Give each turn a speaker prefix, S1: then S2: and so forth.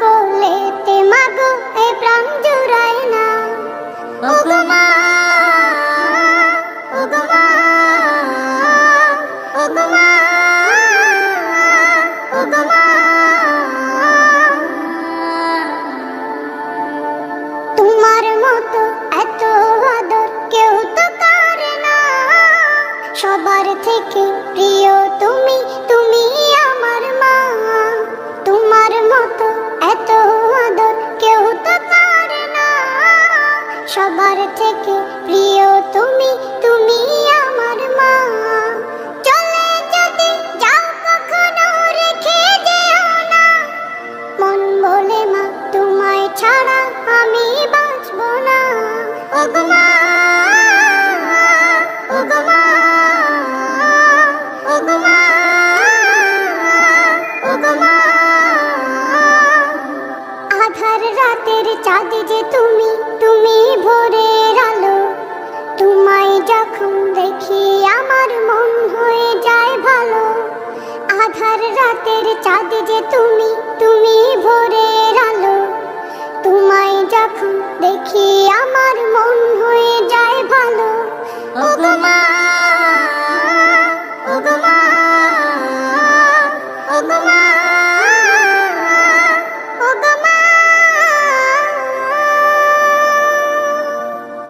S1: কোলেতে মাগো এ প্রাণ না। ওগো মা ওগো মা ওগো মা ওগো মা। তোমার মতো এত আদর কেউ তো করে না। সবার থেকে প্রিয় থেকে প্রিয় তুমি তুমি আমার মা। চলে যদি যাও কখনো রেখে যেও না। মন বলে মা, তোমায় ছাড়া আমি বাঁচব না। মা মা মা মা। আধার রাতের চাঁদ যে তুমি তুমি ভোরের চাঁদ যে তুমি তুমি ভোরের আলো। তোমায় যখন দেখি আমার মন